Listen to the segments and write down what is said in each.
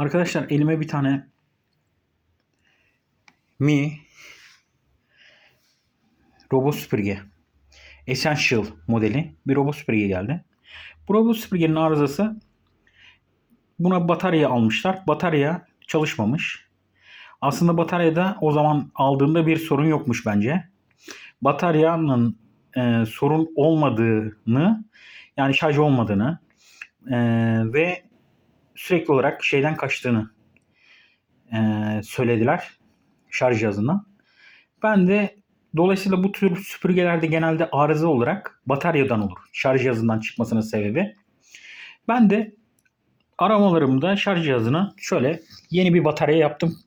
Arkadaşlar elime bir tane Mi robot süpürge Essential modeli bir robot süpürge geldi. Bu robot süpürgenin arızası buna batarya almışlar. Batarya çalışmamış. Aslında bataryada o zaman aldığımda bir sorun yokmuş bence. Bataryanın e, sorun olmadığını yani şarj olmadığını e, ve sürekli olarak şeyden kaçtığını e, söylediler şarj cihazından. Ben de dolayısıyla bu tür süpürgelerde genelde arıza olarak bataryadan olur. Şarj cihazından çıkmasının sebebi. Ben de aramalarımda şarj cihazına şöyle yeni bir batarya yaptım.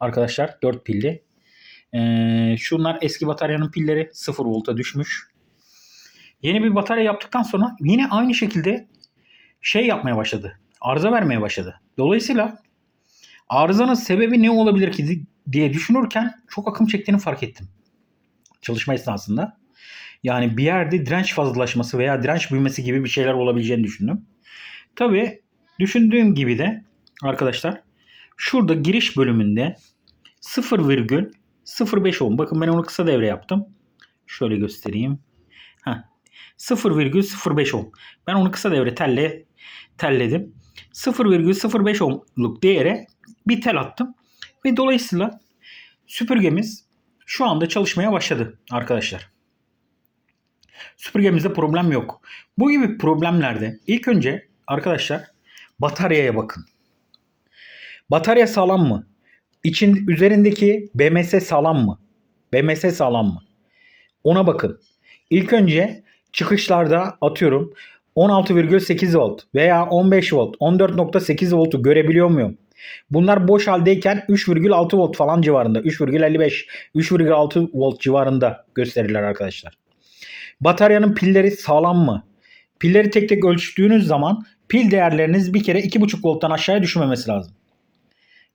Arkadaşlar 4 pilli. Ee, şunlar eski bataryanın pilleri 0 volta düşmüş. Yeni bir batarya yaptıktan sonra yine aynı şekilde şey yapmaya başladı. Arıza vermeye başladı. Dolayısıyla arızanın sebebi ne olabilir ki diye düşünürken çok akım çektiğini fark ettim. Çalışma esnasında. Yani bir yerde direnç fazlalaşması veya direnç büyümesi gibi bir şeyler olabileceğini düşündüm. Tabii düşündüğüm gibi de arkadaşlar şurada giriş bölümünde 0,05 ohm. Bakın ben onu kısa devre yaptım. Şöyle göstereyim. Heh. 0,05 ohm. Ben onu kısa devre telle telledim. 0,05 ohmluk değere bir tel attım. Ve dolayısıyla süpürgemiz şu anda çalışmaya başladı arkadaşlar. Süpürgemizde problem yok. Bu gibi problemlerde ilk önce arkadaşlar bataryaya bakın. Batarya sağlam mı? İçin üzerindeki BMS sağlam mı? BMS sağlam mı? Ona bakın. İlk önce çıkışlarda atıyorum 16,8 volt veya 15 volt, 14.8 voltu görebiliyor muyum? Bunlar boş haldeyken 3,6 volt falan civarında, 3,55, 3,6 volt civarında gösterirler arkadaşlar. Bataryanın pilleri sağlam mı? Pilleri tek tek ölçtüğünüz zaman pil değerleriniz bir kere 2,5 volttan aşağıya düşmemesi lazım.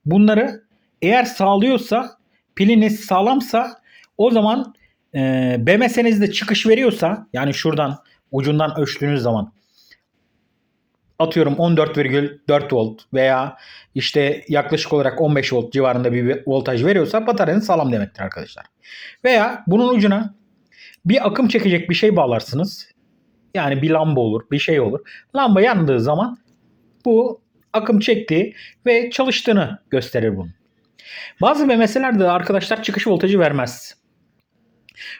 Bunları eğer sağlıyorsa, piliniz sağlamsa o zaman e, BMS'nizde çıkış veriyorsa yani şuradan ucundan ölçtüğünüz zaman atıyorum 14,4 volt veya işte yaklaşık olarak 15 volt civarında bir voltaj veriyorsa bataryanız sağlam demektir arkadaşlar. Veya bunun ucuna bir akım çekecek bir şey bağlarsınız. Yani bir lamba olur, bir şey olur. Lamba yandığı zaman bu akım çektiği ve çalıştığını gösterir bunu. Bazı BMS'lerde arkadaşlar çıkış voltajı vermez.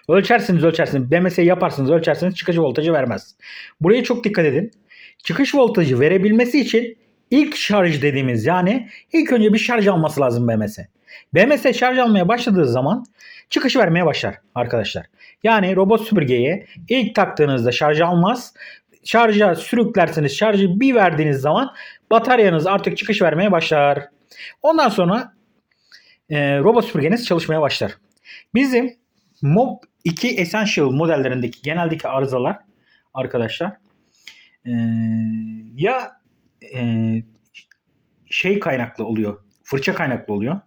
Ölçersiniz ölçersiniz. BMS yaparsınız ölçersiniz çıkış voltajı vermez. Buraya çok dikkat edin. Çıkış voltajı verebilmesi için ilk şarj dediğimiz yani ilk önce bir şarj alması lazım BMS. BMS şarj almaya başladığı zaman çıkış vermeye başlar arkadaşlar. Yani robot süpürgeye ilk taktığınızda şarj almaz. Şarja sürüklersiniz. Şarjı bir verdiğiniz zaman bataryanız artık çıkış vermeye başlar. Ondan sonra e, robot süpürgeniz çalışmaya başlar. Bizim Mob 2 Essential modellerindeki geneldeki arızalar arkadaşlar e, ya e, şey kaynaklı oluyor. Fırça kaynaklı oluyor.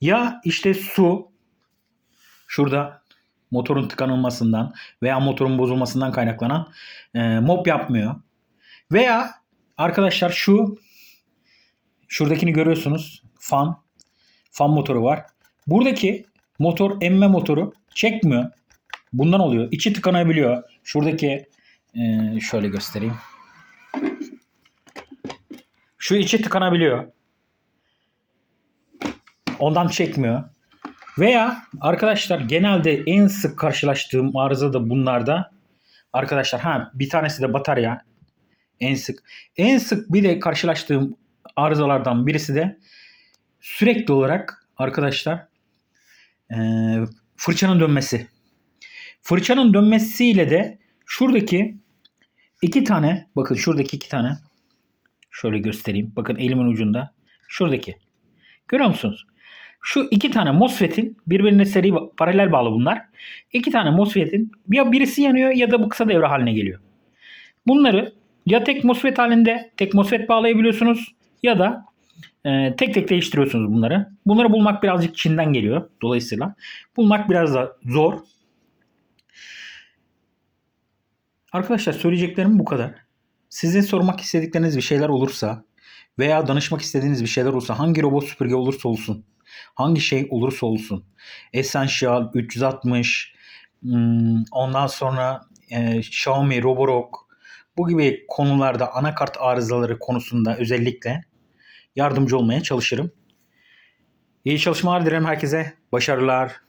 Ya işte su şurada motorun tıkanılmasından veya motorun bozulmasından kaynaklanan e, mop yapmıyor. Veya arkadaşlar şu şuradakini görüyorsunuz. Fan. Fan motoru var. Buradaki motor emme motoru çekmiyor. Bundan oluyor. İçi tıkanabiliyor. Şuradaki e, şöyle göstereyim. Şu içi tıkanabiliyor. Ondan çekmiyor. Veya arkadaşlar genelde en sık karşılaştığım arıza da bunlarda. Arkadaşlar ha bir tanesi de batarya. En sık. En sık bir de karşılaştığım arızalardan birisi de sürekli olarak arkadaşlar e, fırçanın dönmesi. Fırçanın dönmesiyle de şuradaki iki tane bakın şuradaki iki tane şöyle göstereyim. Bakın elimin ucunda. Şuradaki. Görüyor musunuz? Şu iki tane MOSFET'in birbirine seri paralel bağlı bunlar. İki tane MOSFET'in ya birisi yanıyor ya da bu kısa devre haline geliyor. Bunları ya tek MOSFET halinde tek MOSFET bağlayabiliyorsunuz ya da e, tek tek değiştiriyorsunuz bunları. Bunları bulmak birazcık Çin'den geliyor dolayısıyla. Bulmak biraz da zor. Arkadaşlar söyleyeceklerim bu kadar. Sizin sormak istedikleriniz bir şeyler olursa veya danışmak istediğiniz bir şeyler olsa hangi robot süpürge olursa olsun, hangi şey olursa olsun, Essential 360, hmm, ondan sonra e, Xiaomi Roborock bu gibi konularda anakart arızaları konusunda özellikle yardımcı olmaya çalışırım. İyi çalışmalar dilerim herkese. Başarılar.